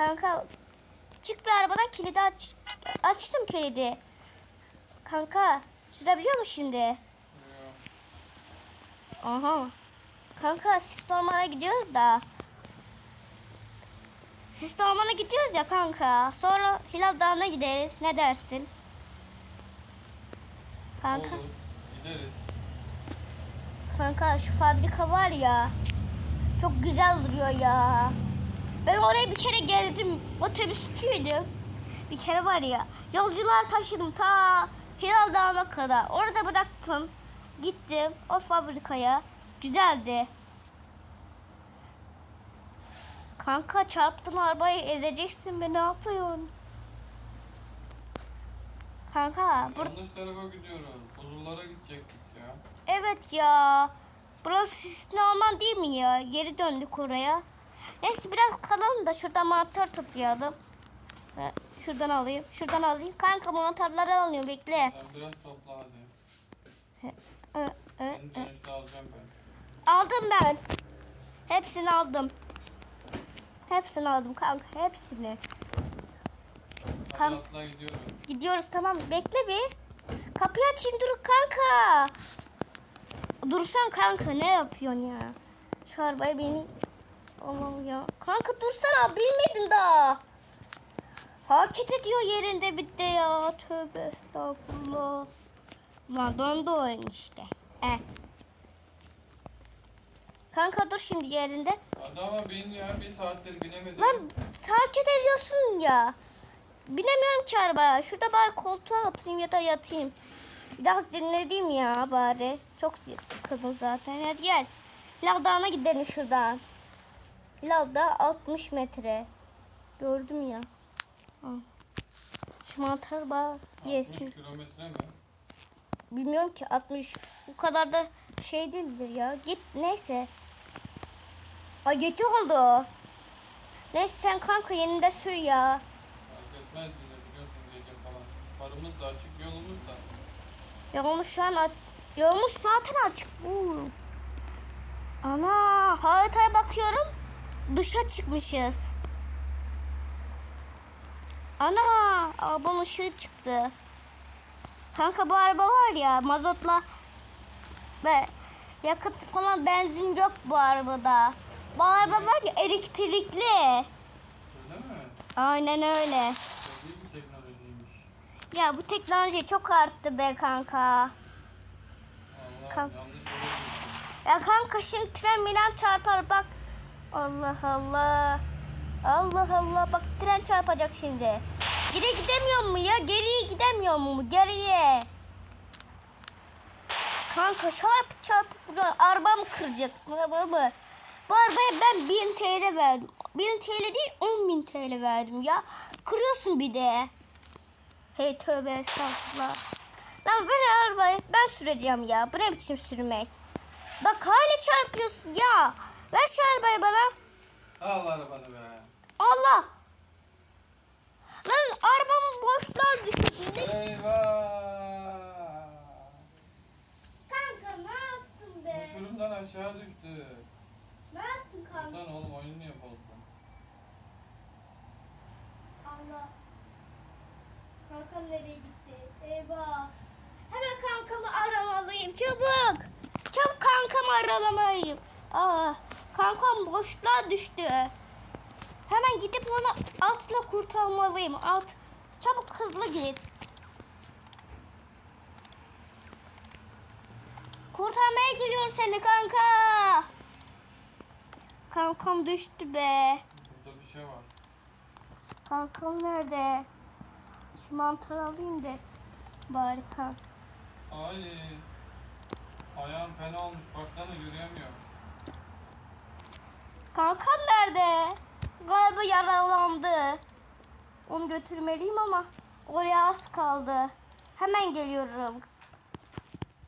Kanka çık bir arabadan kilidi aç. Açtım kilidi. Kanka sürebiliyor mu şimdi? Aha. Kanka sis ormana gidiyoruz da. Sis ormana gidiyoruz ya kanka. Sonra Hilal Dağı'na gideriz. Ne dersin? Kanka. Olur. Gideriz. Kanka şu fabrika var ya. Çok güzel duruyor ya. Ben oraya bir kere gezdim. Otobüsçüydüm. Bir kere var ya. Yolcular taşıdım ta Hilal Dağı'na kadar. Orada bıraktım. Gittim o fabrikaya. Güzeldi. Kanka çarptın arabayı ezeceksin be ne yapıyorsun? Kanka bur Yanlış tarafa gidiyoruz. Buzullara gidecektik ya. Evet ya. Burası sisli orman değil mi ya? Geri döndük oraya. Neyse biraz kalalım da şuradan mantar toplayalım. Ha, Şuradan alayım. Şuradan alayım. Kanka mantarları alıyor bekle. Sen biraz topla hadi. Ö, ö, Seni ö. dönüşte alacağım ben. Aldım ben. Hepsini aldım. Hepsini aldım kanka. Hepsini. Hadi atla gidiyoruz. Gidiyoruz tamam. Bekle bir. Kapıyı açayım dur kanka. Dursan kanka ne yapıyorsun ya? Şu arabaya beni... Allah'ım ya. Kanka dursana bilmedim daha. Hareket ediyor yerinde bitti ya. Tövbe estağfurullah. Lan dondu oyun işte. Eh. Kanka dur şimdi yerinde. Hadi ama bin ya bir saattir binemedim. Lan hareket ediyorsun ya. Binemiyorum ki arabaya. Şurada bari koltuğa oturayım ya da yatayım. Biraz dinlediğim ya bari. Çok sıkıldım zaten. Hadi gel. Hilal Dağı'na gidelim şuradan. Dağı 60 metre. Gördüm ya. Al. Şu mantar 60 yesin. kilometre mi? Bilmiyorum ki 60. Bu kadar da şey değildir ya. Git neyse. Ay geç oldu. Neyse sen kanka yeninde sür ya. Fark etmez bize biliyorsun gece falan. Farımız da açık yolumuz da. Yolumuz şu an aç- yolumuz zaten açık. Oo. Ana haritaya bakıyorum. Dışa çıkmışız. Ana arabanın ışığı çıktı. Kanka bu araba var ya mazotla ve yakıt falan benzin yok bu arabada. Bu araba var ya elektrikli. Öyle mi? Aynen öyle. Ya bu teknoloji çok arttı be kanka. Allah gittim. Ya kanka şimdi tren milan çarpar bak. Allah Allah. Allah Allah bak tren çarpacak şimdi. Geri gidemiyor mu ya? Geriye gidemiyor mu? Geriye. Kanka çarp çarp vuruyor. Arabamı kıracaksın arabamı. Bu arabaya ben 1000 TL verdim. 1000 TL değil 10.000 TL verdim ya. Kırıyorsun bir de. Hey tövbe estağfurullah. Lan ver arabayı. Ben süreceğim ya. Bu ne biçim sürmek? Bak hala çarpıyorsun ya. Ver şu arabayı bana. Al arabanı be. Allah. Lan arabamın boşluğa düştü. Eyvah. Kanka ne yaptın be? Uçurumdan aşağı düştü. Ne yaptın kanka? Lan oğlum oyunu niye bozdun? Allah. Kankam nereye gitti? Eyvah. Hemen kankamı aramalıyım. Çabuk. Çabuk kankamı aramalıyım. Aa, kankam boşluğa düştü. Hemen gidip onu altla kurtarmalıyım. Alt. Çabuk hızlı git. Kurtarmaya geliyorum seni kanka. Kankam düştü be. Burada bir şey var. Kankam nerede? Şu mantarı alayım da bari kank. Ay. Ayağım fena olmuş. Baksana yürüyemiyorum. Kankam nerede? Galiba yaralandı. Onu götürmeliyim ama oraya az kaldı. Hemen geliyorum.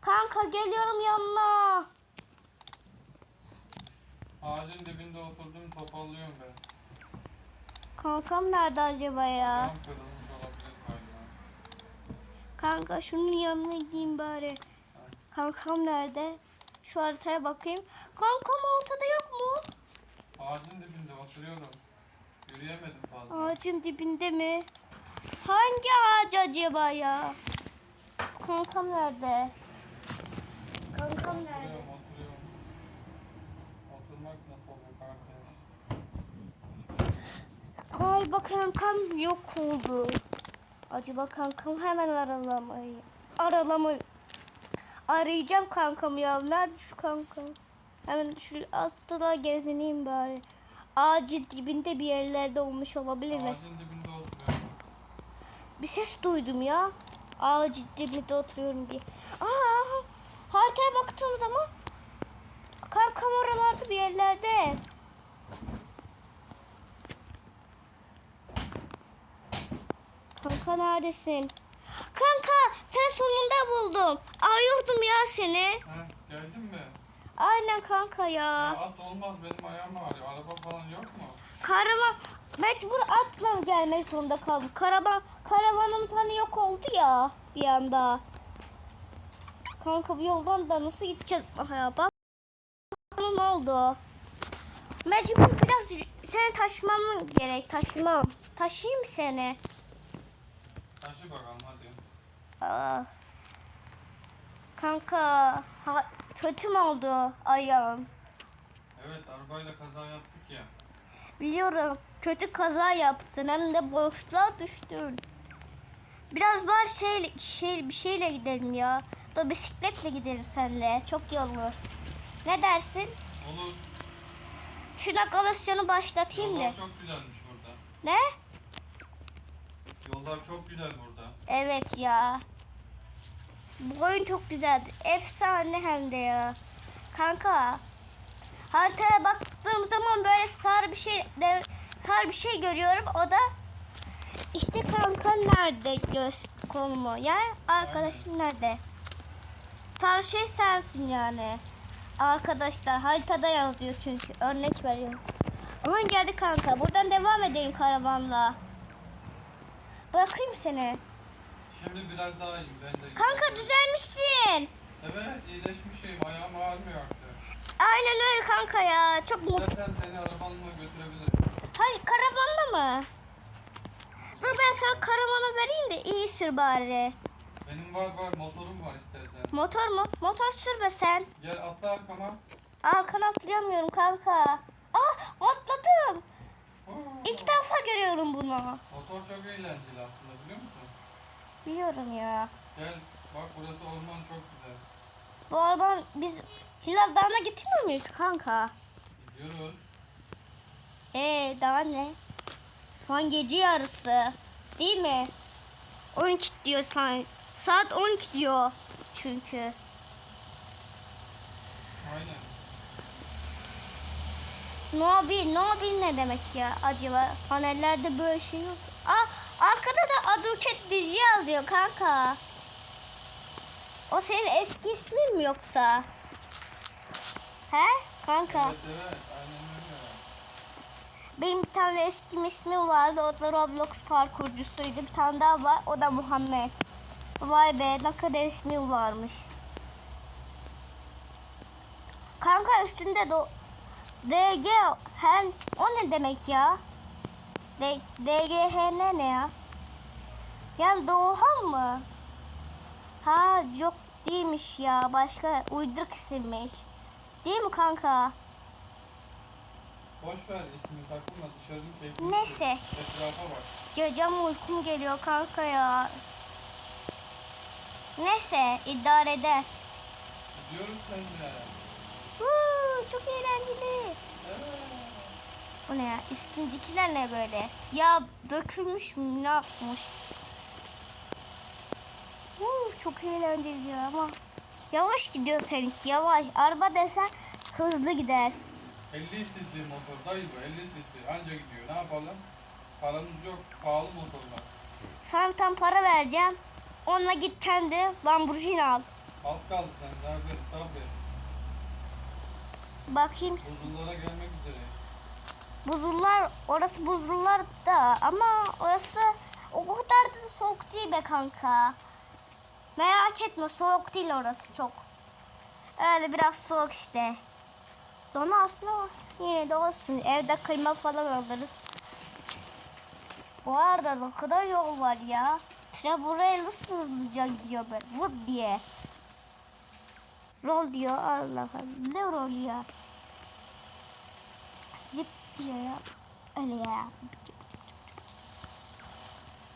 Kanka geliyorum yanına. Ağacın dibinde oturdum topallıyorum ben. Kankam nerede acaba ya? Kırılmış olabilir. Kanka şunun yanına gideyim bari. Kankam nerede? Şu haritaya bakayım. Kankam ortada yok mu? Ağacın dibinde oturuyorum. Yürüyemedim fazla. Ağacın dibinde mi? Hangi ağaç acaba ya? Kankam nerede? Kankam nerede? Oturuyorum oturuyorum. Oturmak nasıl oluyor kardeş? Galiba kankam yok oldu. Acaba kankam hemen aralamayı. Aralamayı. Arayacağım kankamı ya. Nerede şu kankam? Hemen şu altta gezineyim bari. Ağacın dibinde bir yerlerde olmuş olabilir mi? Ağacın dibinde oturuyorum. Bir ses duydum ya. Ağacın dibinde oturuyorum diye. Aa, haritaya baktığım zaman kankam oralarda bir yerlerde. Kanka neredesin? Kanka sen sonunda buldum. Arıyordum ya seni. Mi? Aynen kanka Ya ya. at olmaz benim ayağım ağrıyor. Araba falan yok mu? Karavan mecbur atla gelmek zorunda kaldım. Karavan karavanım tane yok oldu ya bir anda. Kanka bu yoldan da nasıl gideceğiz? Ya bak ne oldu? Mecbur biraz seni taşımam gerek. Taşımam. Taşıyayım seni? Taşı bakalım hadi. Aa. Kanka ha, kötü mü oldu ayağın? Evet arabayla kaza yaptık ya. Biliyorum. Kötü kaza yaptın hem de boşluğa düştün. Biraz var şey, şey bir şeyle gidelim ya. Da bisikletle gidelim senle. Çok iyi olur. Ne dersin? Olur. Şu navigasyonu başlatayım Yollar da. çok güzelmiş burada. Ne? Yollar çok güzel burada. Evet ya. Bu oyun çok güzeldi. Efsane hem de ya. Kanka. Haritaya baktığım zaman böyle sarı bir şey de, sarı bir şey görüyorum. O da işte kanka nerede göz konumu. Yani arkadaşın nerede? Sarı şey sensin yani. Arkadaşlar haritada yazıyor çünkü. Örnek veriyorum. Ama geldi kanka. Buradan devam edelim karavanla. Bırakayım seni. Şimdi biraz daha iyiyim ben de. Kanka düzelmişsin. Evet iyileşmişim. Ayağım ağrımıyor artık. Aynen öyle kanka ya. Çok mutlu. İstersen seni arabanla götürebilirim. Hayır karavanda mı? Dur ben sana karavanı vereyim de iyi sür bari. Benim var var motorum var istersen. Motor mu? Motor sürme sen. Gel atla arkama. Arkana atlayamıyorum kanka. Aa atladım. Oo, İlk defa görüyorum bunu. Motor çok eğlenceli aslında biliyor musun? Biliyorum ya. Gel bak burası orman çok güzel. Bu araba biz Hilal Dağı'na gitmiyor muyuz kanka? Gidiyoruz. Ee daha ne? Şu an gece yarısı. Değil mi? 12 diyor saat. Saat 12 diyor çünkü. Aynen. Nobil, Nobil ne demek ya acaba? Panellerde böyle şey yok. Aa, arkada da Aduket dizi yazıyor kanka. O senin eski ismin mi yoksa? He? Kanka. Evet evet. Benim bir tane eski ismim vardı. O da Roblox parkurcusuydu. Bir tane daha var. O da Muhammed. Vay be ne kadar ismim varmış. Kanka üstünde de DG hem o ne demek ya? D, DGHN ne ya? Yani Doğan mı? Ha yok değilmiş ya. Başka uyduruk isimmiş. Değil mi kanka? Boş ver ismini takılma dışarının keyfini Neyse. Etrafa bak. Gecem uykum geliyor kanka ya. Neyse idare eder. Gidiyoruz seninle. Huu, çok eğlenceli. Bu ne ya? Üstündekiler ne böyle? Ya dökülmüş mü? Ne yapmış? Huu, çok eğlenceli ya ama. Yavaş gidiyor seninki yavaş. Araba desen hızlı gider. 50 cc motor dayı bu 50 cc anca gidiyor ne yapalım? Paramız yok pahalı motorlar. Sana tam para vereceğim. Onunla git kendi Lamborghini al. Az kaldı sen sabret sabret. Bakayım Buzullara gelmek üzereyiz. Buzullar, orası buzullar da ama orası o kadar da soğuk değil be kanka. Merak etme soğuk değil orası çok. Öyle biraz soğuk işte. Donu aslında yine de olsun. Evde klima falan alırız. Bu arada ne kadar yol var ya. Tren buraya nasıl hızlıca gidiyor böyle. Vıt diye. Rol diyor Allah Allah. Ne rol ya? Zip diyor ya. Öyle ya.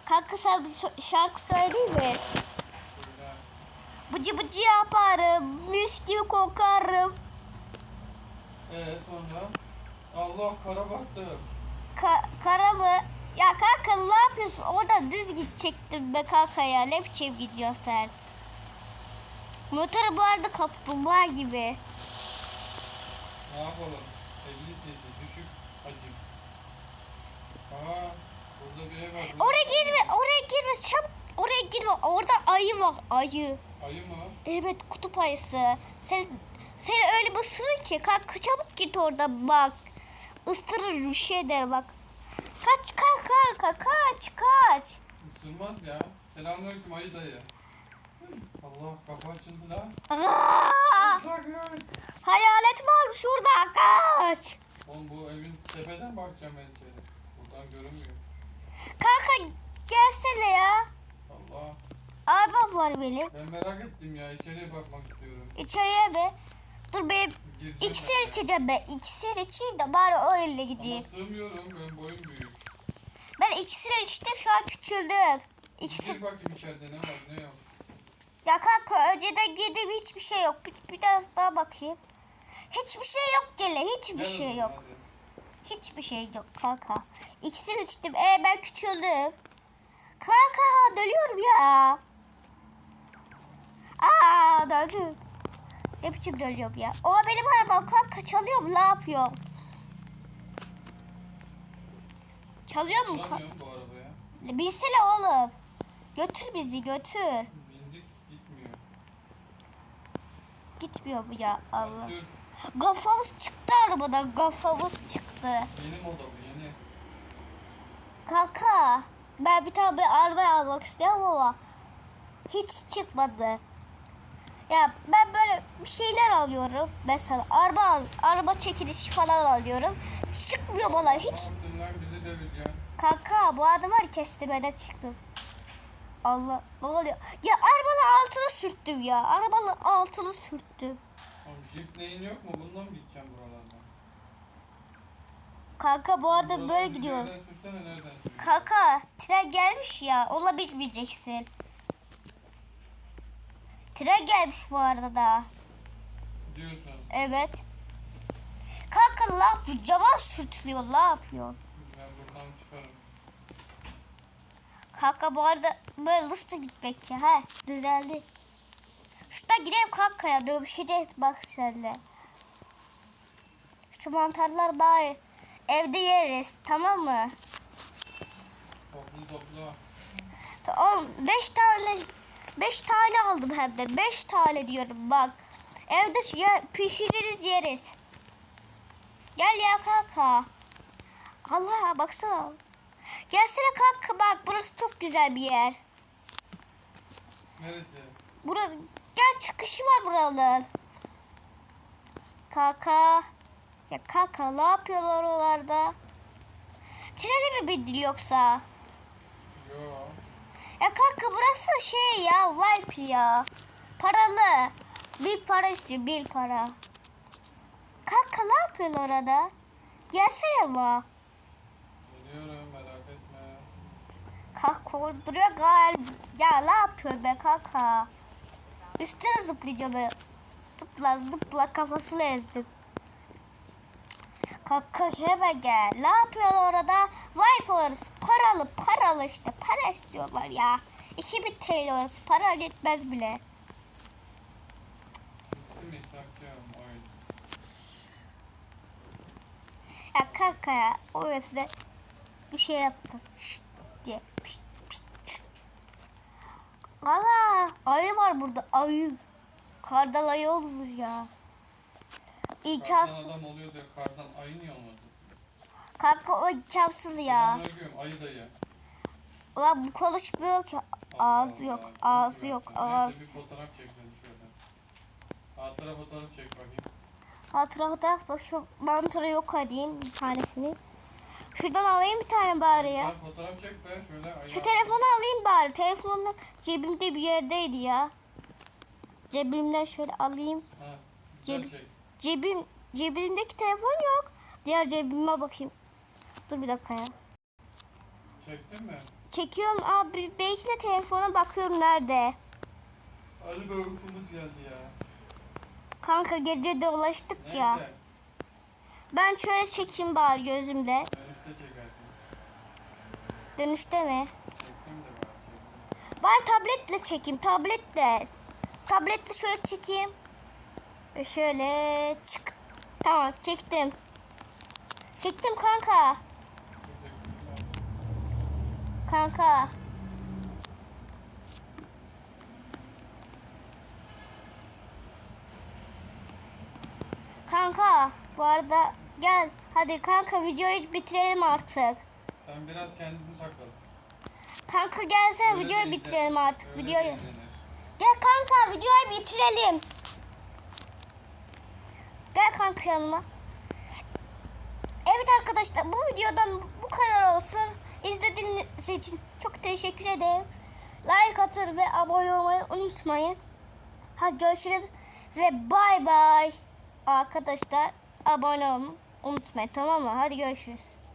Kanka sen bir şa- şarkı söyleyeyim mi? Bıcı bıcı yaparım. Mis gibi kokarım. Ee sonra? Allah kara baktım. Ka kara mı? Ya kanka ne yapıyorsun? Orada düz gidecektin be kanka ya. Ne biçim gidiyorsun sen? Motoru bu arada kaplumbağa gibi. Ne yapalım? 50 cc düşük hacim. Aha burada bir ev var. Oraya girme, oraya girme. Çabuk oraya girme. Orada ayı var, ayı. Ayı mı? Evet, kutup ayısı. Sen seni öyle bir ısırır ki. Kanka çabuk git orada bak. Isırır bir şey der bak. Kaç kanka kanka kaç kaç. Isırmaz ya. Selamünaleyküm ayı dayı. Allah kapı açıldı lan. Hayalet varmış şurada kaç. Oğlum bu evin tepeden bakacağım ben. Buradan görünmüyor. Kanka gelsene ya. Allah. Arabam var benim. Ben merak ettim ya. İçeriye bakmak istiyorum. İçeriye be. Dur be. İksir içeceğim ben. İksir içeyim de bari öyle gideyim. Ama sığmıyorum. Ben boyum büyük. Ben iksir içtim şu an küçüldüm. İksir. Gir bakayım içeride ne var ne yok. Ya kanka önceden girdim hiçbir şey yok. Bir, biraz daha bakayım. Hiçbir şey yok gele. Hiçbir Gel şey yok. Hiçbir şey yok kanka. İksir içtim. E ben küçüldüm. Kanka dönüyorum ya. Aa döndüm. Ne biçim dönüyorum ya. O benim arabam kanka çalıyor mu? Ne yapıyor? Çalıyor mu? Ka- Bulamıyorum bu arabaya. Bilsene oğlum. Götür bizi götür. Bindik gitmiyor. Gitmiyor bu ya Allah. Kafamız çıktı arabadan. Kafamız çıktı. Yeni moda bu yeni. Kanka ben bir tane bir araba almak istiyorum ama hiç çıkmadı. Ya ben böyle bir şeyler alıyorum. Mesela araba al- araba çekilişi falan alıyorum. Çıkmıyor bana hiç. Bizi devireceksin. Kanka bu arada var kestirmeden çıktım. Allah ne oluyor? Ya arabanın altını sürttüm ya. Arabanın altını sürttüm. Jipt neyin yok mu? Bundan mı gideceğim buralardan? Kanka bu arada Buradan böyle gidiyoruz. Sürsene nereden sürüyorsun? Kanka tren gelmiş ya. Ona bilmeyeceksin. Tren gelmiş bu arada da. Diyorsun. Evet. Kanka ne yapıyor? Cama sürtülüyor. Ne yapıyor? Ben buradan çıkarım. Kanka bu arada böyle hızlı gitmek ya. He düzeldi. Şuradan gidelim kanka ya. Dövüşeceğiz bak seninle. Şu mantarlar bari evde yeriz. Tamam mı? Toplu toplu. Oğlum 5 tane 5 tane aldım hem de. 5 tane diyorum bak. Evde ya, pişiririz yeriz. Gel ya kanka. Allah baksana. Gelsene kanka bak burası çok güzel bir yer. Neresi? Burası gel çıkışı var buranın. Kanka. Ya kanka ne yapıyorlar oralarda? Trene mi bindin yoksa? Yo. Ya kanka burası şey ya wipe ya. Paralı. Bir para istiyor bir para. Kanka ne yapıyorsun orada? Gelsene ama. Geliyorum merak etme. Kanka orada duruyor galiba. Ya ne yapıyor be kanka? Üstüne zıplayacağım be. Zıpla zıpla kafasını ezdim. Kanka hemen gel. Ne yapıyorsun orada? Wipe orası. Paralı paralı işte. Para istiyorlar ya. 2000 TL orası. Para yetmez bile. Ya kanka ya orası da bir şey yaptım. Şşt diye. Pişt. Ana ayı var burada ayı. Kardan ayı olmuş ya. Kardan İmkansız. adam oluyor diye kardan ayı niye olmasın? Kanka o imkansız ya. Selamünaleyküm ayı dayı. Ulan bu konuşmuyor ki. Ağzı yok, ağzı yok, ağzı. Bir fotoğraf çekelim şöyle. Hatıra fotoğraf çek bakayım. Hatırlamda bak şu mantarı yok edeyim bir tanesini. Şuradan alayım bir tane bari ya. Sen fotoğraf çek be şöyle. ayağa. Şu telefonu alayım bari. Telefonum cebimde bir yerdeydi ya. Cebimden şöyle alayım. Ha, Ceb- çek. Cebim cebimdeki telefon yok. Diğer cebime bakayım. Dur bir dakika ya. Çektin mi? Çekiyorum abi. Bekle telefona bakıyorum nerede. Hadi be uykumuz geldi ya. Kanka gece de ulaştık Neyse. ya. Ben şöyle çekeyim bari gözümde. Çekersin. Dönüşte mi? Bari tabletle çekeyim. Tabletle. Tabletle şöyle çekeyim. Ve şöyle çık. Tamam çektim. Çektim kanka. Kanka. Kanka bu arada gel hadi kanka videoyu bitirelim artık. Sen biraz kendini takıl. Kanka gelsene Öyle videoyu de işte- bitirelim artık videoyu. de izlenir. Gel kanka videoyu bitirelim. Gel kanka yanıma. Evet arkadaşlar bu videodan bu kadar olsun. İzlediğiniz için çok teşekkür ederim. Like atır ve abone olmayı unutmayın. Hadi görüşürüz ve bay bay. Arkadaşlar abone olmayı unutmayın tamam mı? Hadi görüşürüz.